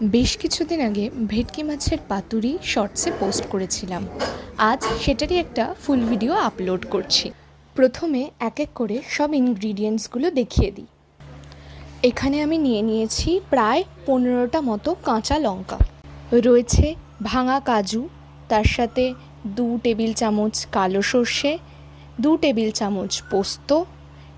বেশ কিছুদিন আগে ভেটকি মাছের পাতুরি শর্টসে পোস্ট করেছিলাম। আজ সেটারই একটা ফুল ভিডিও আপলোড করছি। প্রথমে এক এক করে সব ইনগ্রিডিয়েন্টসগুলো দেখিয়ে দিই। এখানে আমি নিয়ে নিয়েছি প্রায় পনেরোটা মতো কাঁচা লঙ্কা। রয়েছে ভাঙা কাজু, তার সাথে দু টেবিল চামচ কালো সর্ষে, দু টেবিল চামচ পোস্ত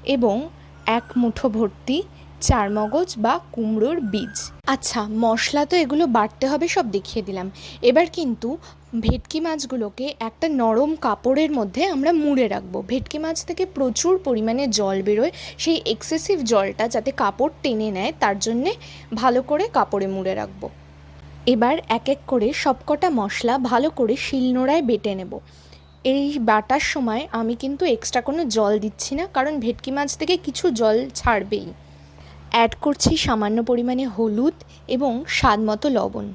এবং এক মুঠো ভর্তি চারমগজ বা কুমড়োর বীজ। আচ্ছা মশলা তো এগুলো বাটতে হবে সব দেখিয়ে দিলাম। এবার কিন্তু ভেটকি মাছগুলোকে একটা নরম কাপড়ের মধ্যে আমরা মুড়ে রাখব। ভেটকি মাছ থেকে প্রচুর পরিমাণে জল বেরোয়, সেই এক্সেসিভ জলটা যাতে কাপড় টেনে নেয়, তার জন্যে ভালো করে কাপড়ে মুড়ে রাখব। এবার এক এক করে সবকটা মশলা ভালো করে শিলনোড়ায় বেটে নেব। এই বাটার সময় আমি কিন্তু এক্সট্রা কোনো জল দিচ্ছি না, কারণ ভেটকি মাছ থেকে কিছু জল ছাড়বেই। অ্যাড করছি সামান্য পরিমাণে হলুদ এবং স্বাদ মতো লবণ।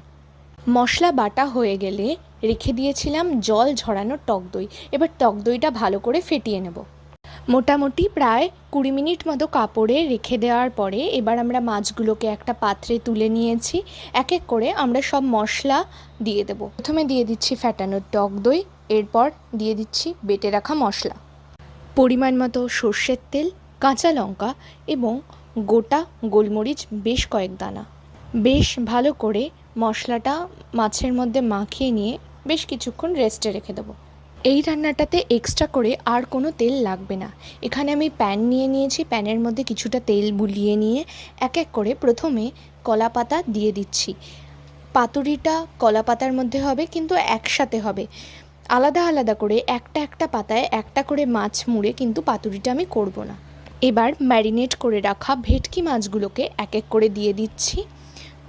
মশলা বাটা হয়ে গেলে রেখে দিয়েছিলাম জল ঝরানো টক দই। এবার টক দইটা ভালো করে ফেটিয়ে নেব। মোটামুটি প্রায় কুড়ি মিনিট মতো কাপড়ে রেখে দেওয়ার পরে এবার আমরা মাছগুলোকে একটা পাত্রে তুলে নিয়েছি। এক এক করে আমরা সব মশলা দিয়ে দেব। প্রথমে দিয়ে দিচ্ছি ফ্যাটানো টক দই, এরপর দিয়ে দিচ্ছি বেটে রাখা মশলা। পরিমাণ মতো সর্ষের তেল, কাঁচা লঙ্কা এবং গোটা গোলমরিচ, বেশ কয়েক দানা। বেশ ভালো করে মশলাটা মাছের মধ্যে মাখিয়ে নিয়ে বেশ কিছুক্ষণ রেস্টে রেখে দেবো। এই রান্নাটাতে এক্সট্রা করে আর কোনো তেল লাগবে না। এখানে আমি প্যান নিয়ে নিয়েছি, প্যানের মধ্যে কিছুটা তেল বুলিয়ে নিয়ে এক এক করে প্রথমে কলা পাতা দিয়ে দিচ্ছি। পাতুরিটা কলা পাতার মধ্যে হবে, কিন্তু একসাথে হবে। আলাদা আলাদা করে একটা একটা পাতায় একটা করে মাছ মুড়ে কিন্তু পাতুরিটা আমি করব না। এবার ম্যারিনেট করে রাখা ভেটকি মাছগুলোকে এক এক করে দিয়ে দিচ্ছি।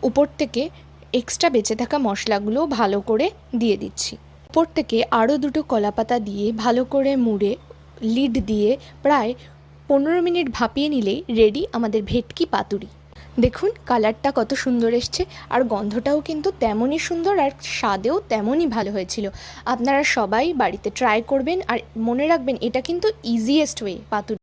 উপর থেকে এক্সট্রা বেঁচে থাকা মশলাগুলো ভালো করে দিয়ে দিচ্ছি। উপর থেকে আরও দুটো কলাপাতা দিয়ে ভালো করে মুড়ে লিড দিয়ে প্রায় পনেরো মিনিট ভাপিয়ে নিলেই রেডি আমাদের ভেটকি পাতুরি। দেখুন, কালারটা কত সুন্দর এসছে আর গন্ধটাও কিন্তু তেমনই সুন্দর আর স্বাদেও তেমনই ভালো হয়েছিল। আপনারা সবাই বাড়িতে ট্রাই করবেন আর মনে রাখবেন এটা কিন্তু ইজিয়েস্ট ওয়ে পাতুরি।